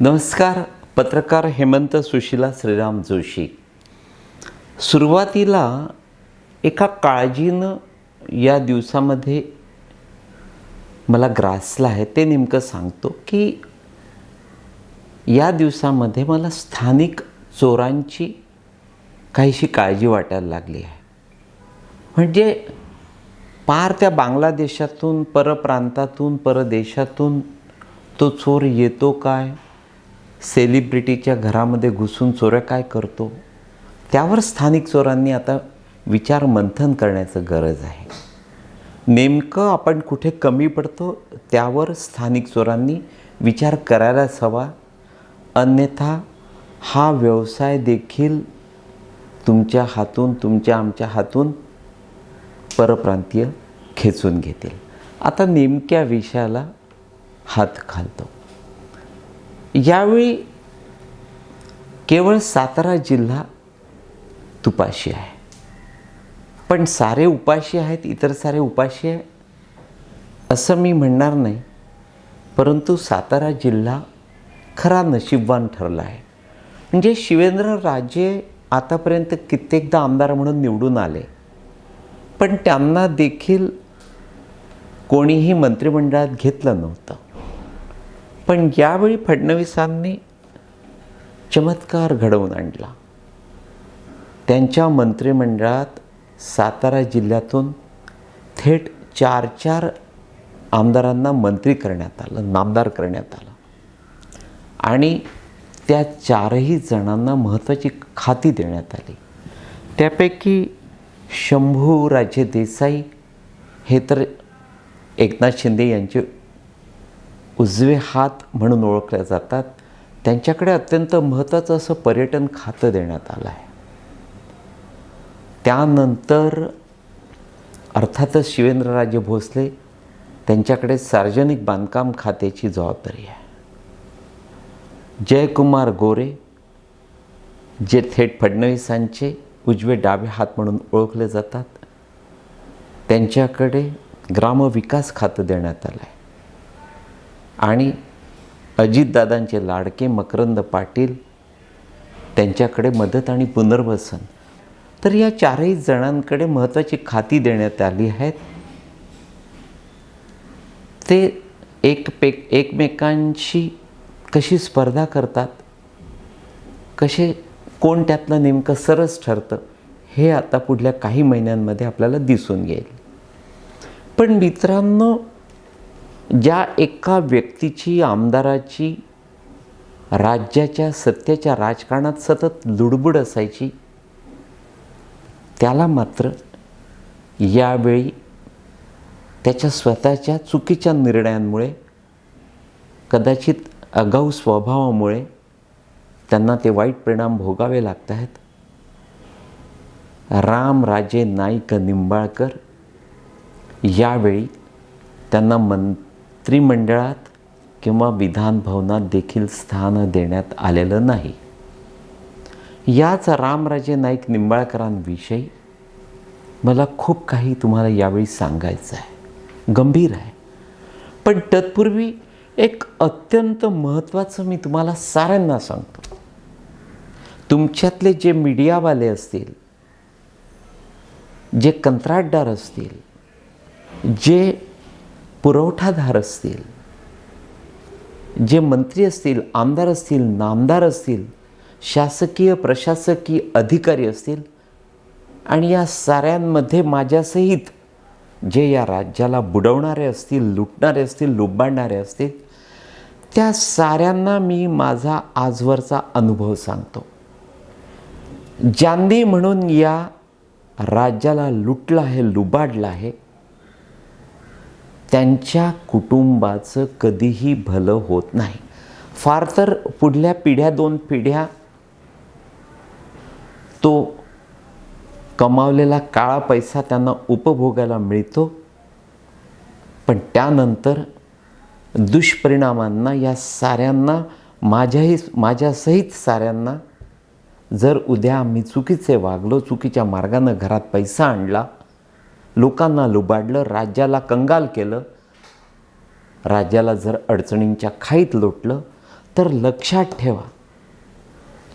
नमस्कार पत्रकार हेमंत सुशीला श्रीराम जोशी. सुरुवातीला एका काळजीनं या दिवसामध्ये मला ग्रासलं आहे ते नेमकं सांगतो की या दिवसामध्ये मला स्थानिक चोरांची काहीशी काळजी वाटायला लागली आहे. म्हणजे पार त्या बांगलादेशातून परप्रांतातून परदेशातून तो चोर येतो काय? सेलिब्रिटीच्या घरामध्ये घुसून चोऱ्या काय करतो? त्यावर स्थानिक चोरांनी आता विचार मंथन करण्याचं गरज आहे. नेमकं आपण कुठे कमी पडतो? त्यावर स्थानिक चोरांनी विचार करायलाच हवा अन्यथा हा व्यवसाय देखील तुमच्या हातून तुमच्या आमच्या हातून परप्रांतीय खेचून घेतील. आता नेमक्या विषयाला हात घालतो. यावेळी केवळ सातारा जिल्हा तुपाशी आहे. पण सारे उपाशी आहेत इतर सारे उपाशी आहे असं मी म्हणणार नाही. परंतु सातारा जिल्हा खरा नशीबवान ठरला आहे. म्हणजे शिवेंद्र राजे आतापर्यंत कित्येकदा आमदार म्हणून निवडून आले. पण त्यांना देखील कोणीही मंत्रिमंडळात घेतलं नव्हतं. पण यावेळी फडणवीसांनी चमत्कार घडवून आणला. त्यांच्या मंत्रिमंडळात सातारा जिल्ह्यातून थेट चार चार आमदारांना मंत्री करण्यात आलं नामदार करण्यात आलं. आणि त्या चारही जणांना महत्त्वाची खाती देण्यात आली. त्यापैकी शंभू राजे देसाई हे तर एकनाथ शिंदे यांचे उजवे हात म्हणून ओळखल्या जातात. त्यांच्याकडे अत्यंत महत्त्वाचं असं पर्यटन खातं देण्यात आलं आहे. त्यानंतर अर्थातच शिवेंद्रराजे भोसले त्यांच्याकडे सार्वजनिक बांधकाम खात्याची जबाबदारी आहे. जयकुमार गोरे जे थेट फडणवीसांचे उजवे डावे हात म्हणून ओळखले जातात त्यांच्याकडे ग्रामविकास खातं देण्यात आलं आहे. आणि अजितदादांचे लाडके मकरंद पाटील त्यांच्याकडे मदत आणि पुनर्वसन. तर या चारही जणांकडे महत्त्वाची खाती देण्यात आली आहेत. ते एक पे एकमेकांशी कशी स्पर्धा करतात? कसे कोण त्यातलं नेमकं सरस ठरतं? हे आता पुढल्या काही महिन्यांमध्ये आपल्याला दिसून येईल. पण मित्रांनो ज्या एका व्यक्तीची आमदाराची राज्याच्या सत्तेच्या राजकारणात सतत लुडबुड असायची त्याला मात्र यावेळी त्याच्या स्वतःच्या चुकीच्या निर्णयांमुळे कदाचित अगाऊ स्वभावामुळे त्यांना ते वाईट परिणाम भोगावे लागत आहेत. रामराजे नाईक निंबाळकर यावेळी त्यांना मंत्रिमंडळात किंवा विधानभवनात देखील स्थान देण्यात आलेलं नाही. याच रामराजे नाईक निंबाळकरांविषयी मला खूप काही तुम्हाला यावेळी सांगायचं आहे गंभीर आहे. पण तत्पूर्वी एक अत्यंत महत्त्वाचं मी तुम्हाला साऱ्यांना सांगतो. तुमच्यातले जे मीडियावाले असतील जे कंत्राटदार असतील जे पुरवठादार असतील जे मंत्री असतील आमदार असतील नामदार असतील शासकीय प्रशासकीय अधिकारी असतील आणि या साऱ्यांमध्ये माझ्यासहित जे या राज्याला बुडवणारे असतील लुटणारे असतील लुबाडणारे असतील त्या साऱ्यांना मी माझा आजवरचा अनुभव सांगतो. ज्यांनी म्हणून या राज्याला लुटलं आहे लुबाडलं आहे त्यांच्या कुटुंबाचं कधीही भलं होत नाही. फार तर पुढल्या पिढ्या दोन पिढ्या तो कमावलेला काळा पैसा त्यांना उपभोगायला मिळतो पण त्यानंतर दुष्परिणामांना या साऱ्यांना माझ्याही माझ्यासहित साऱ्यांना जर उद्या आम्ही चुकीचे वागलो चुकीच्या मार्गानं घरात पैसा आणला लोकांना लुबाडलं राज्याला कंगाल केलं राज्याला जर अडचणींच्या खाईत लोटलं तर लक्षात ठेवा.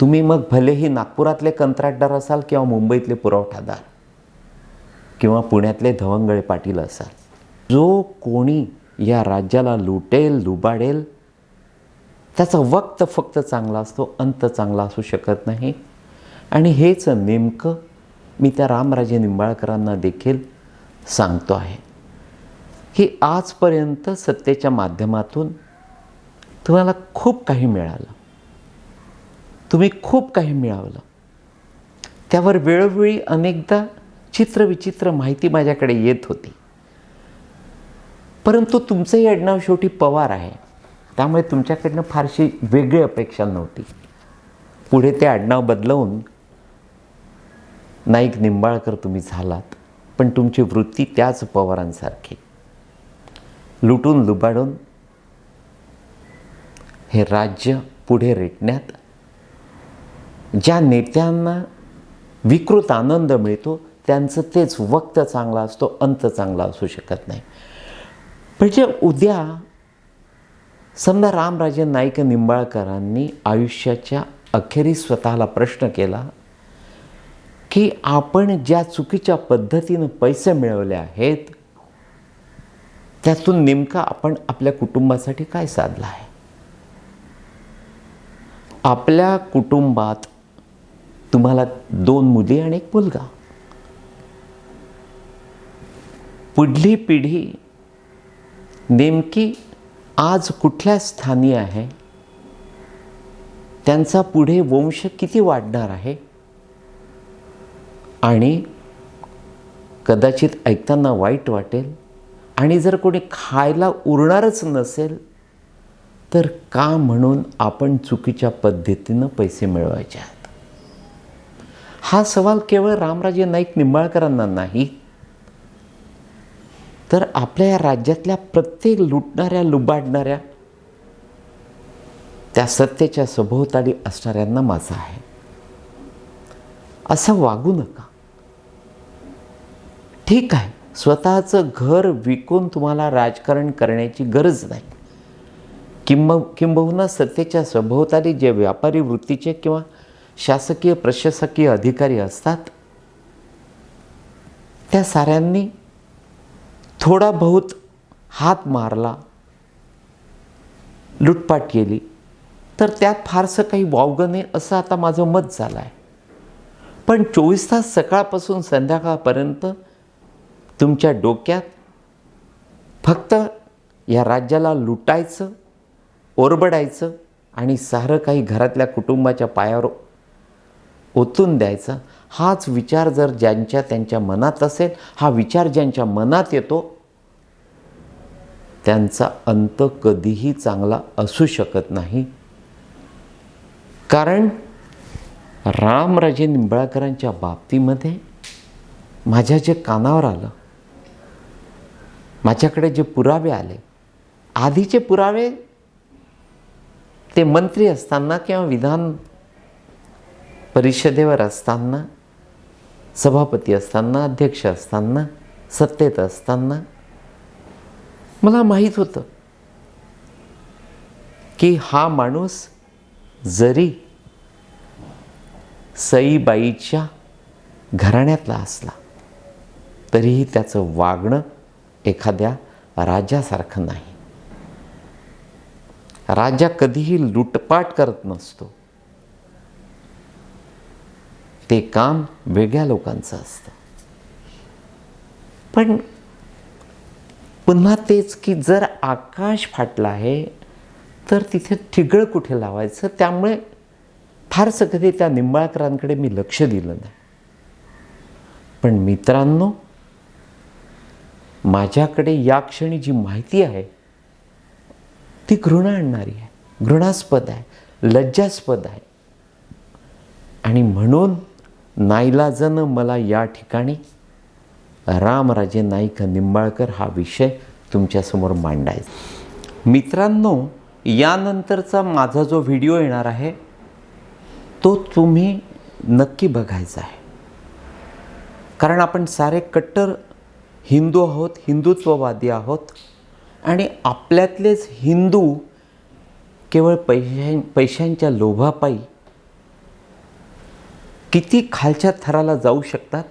तुम्ही मग भलेही नागपुरातले कंत्राटदार असाल किंवा मुंबईतले पुरवठादार किंवा पुण्यातले धवंगळे पाटील असाल जो कोणी या राज्याला लुटेल लुबाडेल त्याचा वक्त फक्त चांगला असतो अंत चांगला असू शकत नाही. आणि हेच नेमकं मी त्या रामराजे निंबाळकरांना देखील सांगतो आहे की आजपर्यंत सत्तेच्या माध्यमातून तुम्हाला खूप काही मिळालं. तुम्ही खूप काही मिळवलं. त्यावर वेळोवेळी अनेकदा चित्रविचित्र माहिती माझ्याकडे येत होती. परंतु तुमचंही आडनाव शेवटी पवार आहे. त्यामुळे तुमच्याकडनं फारशी वेगळी अपेक्षा नव्हती. पुढे ते आडनाव बदलवून नाईक निंबाळकर तुम्ही झालात. पण तुमची वृत्ती त्याच पवारांसारखी. लुटून लुबाडून हे राज्य पुढे रेटण्यात ज्या नेत्यांना विकृत आनंद मिळतो त्यांचं तेच वक्त चांगला असतो अंत चांगला असू शकत नाही. म्हणजे उद्या समजा रामराजे नाईक निंबाळकरांनी आयुष्याच्या अखेरीस स्वतःला प्रश्न केला की आपण ज्या चुकीच्या पद्धतीनं पैसे मिळवले आहेत त्यातून नेमका आपण आपल्या कुटुंबासाठी काय साधलं आहे? आपल्या कुटुंबात तुम्हाला दोन मुली आणि एक मुलगा. पुढली पिढी नेमकी आज कुठल्या स्थानी आहे? त्यांचा पुढे वंश किती वाढणार आहे? आणि कदाचित ऐकताना वाईट वाटेल आणि जर कोणी खायला उरणारच नसेल तर का म्हणून आपण चुकीच्या पद्धतीनं पैसे मिळवायचे आहेत? हा सवाल केवळ रामराजे नाईक निंबाळकरांना नाही तर आपल्या या राज्यातल्या प्रत्येक लुटणाऱ्या लुबाडणाऱ्या त्या सत्तेच्या सभोवताली असणाऱ्यांना माझा आहे. असं वागू नका. ठीक आहे. स्वतःचं घर विकून तुम्हाला राजकारण करण्याची गरज नाही. किंब किंबहुना सत्तेच्या सभोवताली जे व्यापारी वृत्तीचे किंवा शासकीय प्रशासकीय अधिकारी असतात त्या साऱ्यांनी थोडा बहुत हात मारला लुटपाट केली तर त्यात फारसं काही वावगं नाही असं आता माझं मत झालं आहे पण चोवीस तास सकाळपासून संध्याकाळपर्यंत तुमच्या डोक्यात फक्त या राज्याला लुटायचं ओरबडायचं आणि सारं काही घरातल्या कुटुंबाच्या पायावर ओतून द्यायचा हाच विचार जर ज्यांच्या त्यांच्या मनात असेल हा विचार ज्यांच्या मनात येतो त्यांचा अंत कधीही चांगला असू शकत नाही. कारण रामराजे निंबाळकरांच्या बाबतीमध्ये माझ्या जे कानावर आलं माझ्याकडे जे पुरावे आले आधीचे पुरावे ते मंत्री असताना किंवा विधान परिषदेवर असताना सभापती असताना अध्यक्ष असताना सत्तेत असताना मला माहीत होतं की हा माणूस जरी सईबाईच्या घराण्यातला असला तरीही त्याचं वागणं एखाद्या राजासारखं नाही. राजा कधीही लुटपाट करत नसतो. ते काम वेगळ्या लोकांचं असतं. पण पुन्हा तेच की जर आकाश फाटलं आहे तर तिथे ठिगळ कुठे लावायचं? त्यामुळे फारसं कधी त्या निंबाळकरांकडे मी लक्ष दिलं नाही. पण मित्रांनो माझ्याकडे या क्षणी जी माहिती आहे ती घृणा आणणारी आहे घृणास्पद आहे लज्जास्पद आहे. आणि म्हणून नाईलाजानं मला या ठिकाणी रामराजे नाईक निंबाळकर हा विषय तुमच्यासमोर मांडायचा. मित्रांनो यानंतरचा माझा जो व्हिडिओ येणार आहे तो तुम्ही नक्की बघायचा आहे. कारण आपण सारे कट्टर हिंदू आहोत हिंदुत्ववादी आहोत. आणि आपल्यातलेच हिंदू केवळ पैशां पैशांच्या लोभापायी किती खालच्या थराला जाऊ शकतात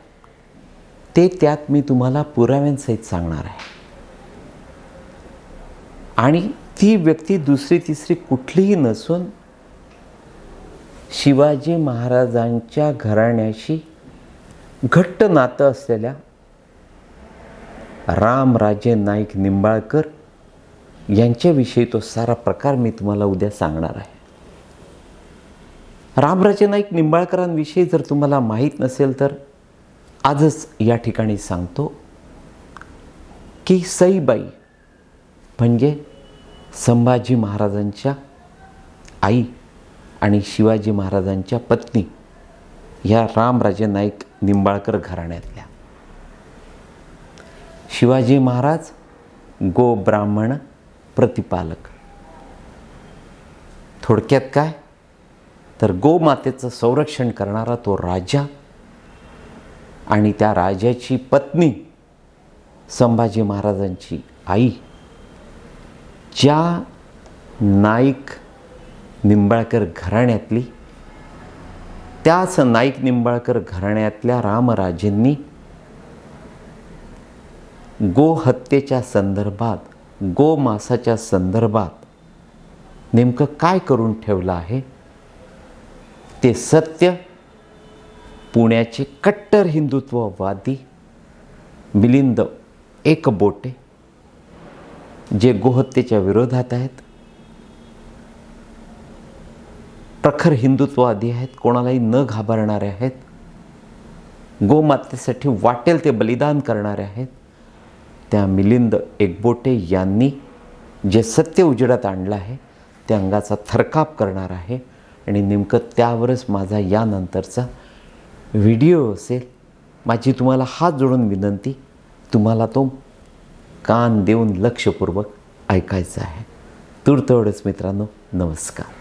ते त्यात मी तुम्हाला पुराव्यांसहित सांगणार आहे. आणि ती व्यक्ती दुसरी तिसरी कुठलीही नसून शिवाजी महाराजांच्या घराण्याशी घट्ट नातं असलेल्या रामराजे नाईक निंबाळकर यांच्याविषयी तो सारा प्रकार मी तुम्हाला उद्या सांगणार आहे. रामराजे नाईक निंबाळकरांविषयी जर तुम्हाला माहीत नसेल तर आजच या ठिकाणी सांगतो की सईबाई म्हणजे संभाजी महाराजांच्या आई आणि शिवाजी महाराजांच्या पत्नी ह्या रामराजे नाईक निंबाळकर घराण्यातल्या. शिवाजी महाराज गो ब्राह्मण प्रतिपालक. थोडक्यात काय? तर गोमातेचं संरक्षण करणारा तो राजा आणि त्या राजाची पत्नी संभाजी महाराजांची आई ज्या नाईक निंबाळकर घराण्यातली त्याच नाईक निंबाळकर घराण्यातल्या रामराजेंनी गोहत्येच्या संदर्भात गोमासाच्या संदर्भात नेमकं काय करून ठेवलं आहे? ते सत्य पुण्याचे कट्टर हिंदुत्ववादी मिलिंद एकबोटे जे गोहत्येच्या विरोधात आहेत प्रखर हिंदुत्ववादी आहेत कोणालाही न घाबरणारे आहेत गोमातेसाठी वाटेल ते बलिदान करणारे आहेत त्या मिलिंद एकबोटे यांनी जे सत्य उजेडात आणलं आहे त्या अंगाचा थरकाप करणार आहे. आणि नेमकं त्यावरच माझा यानंतरचा व्हिडिओ असेल माझी तुम्हाला हात जोडून विनंती तुम्हाला तो कान देऊन लक्षपूर्वक ऐकायचा आहे. तूर्त मित्रांनो नमस्कार.